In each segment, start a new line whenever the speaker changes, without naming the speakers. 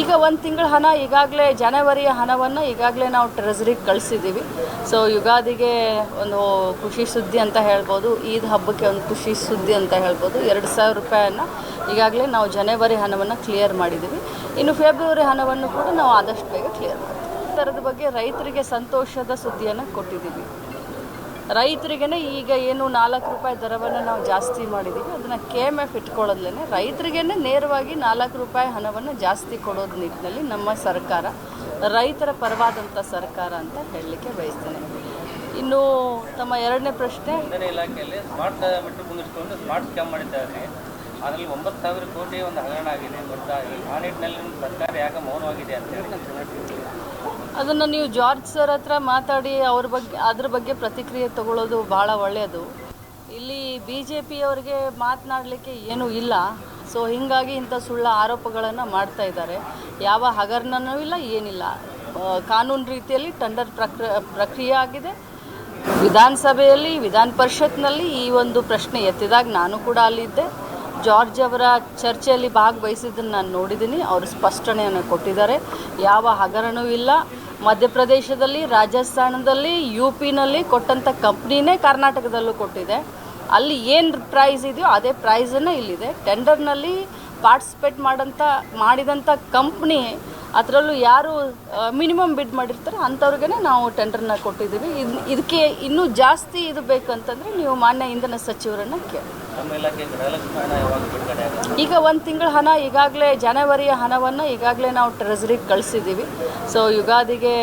ಈಗ ಒಂದು ತಿಂಗಳ ಹಣ, ಈಗಾಗಲೇ ಜನವರಿಯ ಹಣವನ್ನು ಈಗಾಗಲೇ ನಾವು ಟ್ರೆಸರಿಗೆ ಕಳಿಸಿದ್ದೀವಿ ಸೊ ಯುಗಾದಿಗೆ ಒಂದು ಖುಷಿ ಸುದ್ದಿ ಅಂತ ಹೇಳ್ಬೋದು, ಈದ್ ಹಬ್ಬಕ್ಕೆ ಒಂದು ಖುಷಿ ಸುದ್ದಿ ಅಂತ ಹೇಳ್ಬೋದು. ಎರಡು ಸಾವಿರ ರೂಪಾಯಿಯನ್ನು ಈಗಾಗಲೇ ನಾವು ಜನವರಿ ಹಣವನ್ನು ಕ್ಲಿಯರ್ ಮಾಡಿದ್ದೀವಿ ಇನ್ನು ಫೆಬ್ರವರಿ ಹಣವನ್ನು ಕೂಡ ನಾವು ಆದಷ್ಟು ಬೇಗ ಕ್ಲಿಯರ್ ಮಾಡ್ತೀವಿ. ಈ ಥರದ ಬಗ್ಗೆ ರೈತರಿಗೆ ಸಂತೋಷದ ಸುದ್ದಿಯನ್ನು ಕೊಟ್ಟಿದ್ದೀವಿ ರೈತರಿಗೇ ಈಗ ಏನು ನಾಲ್ಕು ರೂಪಾಯಿ ದರವನ್ನು ನಾವು ಜಾಸ್ತಿ ಮಾಡಿದ್ದೀವಿ ಅದನ್ನು ಕೆ ಎಂ ಎಫ್ ಇಟ್ಕೊಳ್ಳೋದ್ಲೇ ರೈತರಿಗೇ ನೇರವಾಗಿ ನಾಲ್ಕು ರೂಪಾಯಿ ಹಣವನ್ನು ಜಾಸ್ತಿ ಕೊಡೋದು ನಿಟ್ಟಿನಲ್ಲಿ ನಮ್ಮ ಸರ್ಕಾರ, ರೈತರ ಪರವಾದಂಥ ಸರ್ಕಾರ ಅಂತ ಹೇಳಲಿಕ್ಕೆ ಬಯಸ್ತೇನೆ. ಇನ್ನು ತಮ್ಮ ಎರಡನೇ ಪ್ರಶ್ನೆ.
ಸ್ಮಾರ್ಟ್ ಸ್ಮಾರ್ಟ್ ಸ್ಕ್ಯಾಮ್ ಮಾಡಿದ್ದಾರೆ. ಅದರಲ್ಲಿ ಒಂಬತ್ತು ಸಾವಿರ ಕೋಟಿ ಒಂದು ಹಗರಣ ಆಗಿದೆ ಬರ್ತಾ ಆ ನಿಟ್ಟಿನಲ್ಲಿ ಸರ್ಕಾರ ಯಾಕೆ ಮೌನವಾಗಿದೆ ಅಂತ ಹೇಳಿ. ನಾನು
ಅದನ್ನು ನೀವು ಜಾರ್ಜ್ ಸರ್ ಹತ್ರ ಮಾತಾಡಿ ಅವ್ರ ಬಗ್ಗೆ, ಅದ್ರ ಬಗ್ಗೆ ಪ್ರತಿಕ್ರಿಯೆ ತಗೊಳ್ಳೋದು ಭಾಳ ಒಳ್ಳೆಯದು. ಇಲ್ಲಿ ಬಿ ಜೆ ಪಿಯವರಿಗೆ ಮಾತನಾಡಲಿಕ್ಕೆ ಏನೂ ಇಲ್ಲ. ಸೊ ಹೀಗಾಗಿ ಇಂಥ ಸುಳ್ಳ ಆರೋಪಗಳನ್ನು ಮಾಡ್ತಾ ಇದ್ದಾರೆ. ಯಾವ ಹಗರಣನೂ ಇಲ್ಲ, ಏನಿಲ್ಲ. ಕಾನೂನು ರೀತಿಯಲ್ಲಿ ಟೆಂಡರ್ ಪ್ರಕ್ರ, ಪ್ರಕ್ರಿಯೆ ಆಗಿದೆ. ವಿಧಾನಸಭೆಯಲ್ಲಿ, ವಿಧಾನ ಪರಿಷತ್ನಲ್ಲಿ ಈ ಒಂದು ಪ್ರಶ್ನೆ ಎತ್ತಿದಾಗ ನಾನು ಕೂಡ ಅಲ್ಲಿದ್ದೆ. ಜಾರ್ಜ್ ಅವರ ಚರ್ಚೆಯಲ್ಲಿ ಭಾಗವಹಿಸಿದ್ದನ್ನು ನಾನು ನೋಡಿದ್ದೀನಿ. ಅವರು ಸ್ಪಷ್ಟನೆಯನ್ನು ಕೊಟ್ಟಿದ್ದಾರೆ. ಯಾವ ಹಗರಣವೂ ಇಲ್ಲ. ಮಧ್ಯಪ್ರದೇಶದಲ್ಲಿ, ರಾಜಸ್ಥಾನದಲ್ಲಿ ಯು ಪಿನಲ್ಲಿ ಕೊಟ್ಟಂಥ ಕಂಪ್ನಿನೇ ಕರ್ನಾಟಕದಲ್ಲೂ ಕೊಟ್ಟಿದೆ. ಅಲ್ಲಿ ಏನು ಪ್ರೈಸ್ ಇದೆಯೋ ಅದೇ ಪ್ರೈಸನ್ನು ಇಲ್ಲಿದೆ. ಟೆಂಡರ್ನಲ್ಲಿ ಪಾರ್ಟಿಸಿಪೇಟ್ ಮಾಡಂಥ ಮಾಡಿದಂಥ ಕಂಪ್ನಿ ಅದರಲ್ಲೂ ಯಾರು ಮಿನಿಮಮ್ ಬಿಡ್ ಮಾಡಿರ್ತಾರೆ ಅಂಥವ್ರಿಗೆ ನಾವು ಟೆಂಡರ್ನ ಕೊಟ್ಟಿದ್ದೀವಿ. ಇದ್ ಇದಕ್ಕೆ ಇನ್ನೂ ಜಾಸ್ತಿ ಇದು ಬೇಕಂತಂದರೆ ನೀವು ಮಾನ್ಯ ಇಂಧನ ಸಚಿವರನ್ನು ಕೇಳಿ. ಈಗ ಒಂದು ತಿಂಗಳ ಹಣ ಈಗಾಗಲೇ ಜನವರಿಯ ಹಣವನ್ನು ಈಗಾಗಲೇ ನಾವು ಟ್ರೆಸರಿಗೆ ಕಳಿಸಿದ್ದೀವಿ. ಸೊ ಯುಗಾದಿಗೆ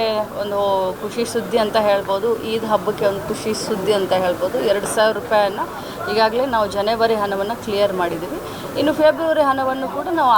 ಒಂದು ಖುಷಿ ಸುದ್ದಿ ಅಂತ ಹೇಳ್ಬೋದು ಈದ್ ಹಬ್ಬಕ್ಕೆ ಒಂದು ಖುಷಿ ಸುದ್ದಿ ಅಂತ ಹೇಳ್ಬೋದು ಎರಡು ಸಾವಿರ ರೂಪಾಯಿಯನ್ನು ಈಗಾಗಲೇ ನಾವು ಜನವರಿ ಹಣವನ್ನು ಕ್ಲಿಯರ್ ಮಾಡಿದ್ದೀವಿ. ಇನ್ನು ಫೆಬ್ರವರಿ ಹಣವನ್ನು ಕೂಡ ನಾವು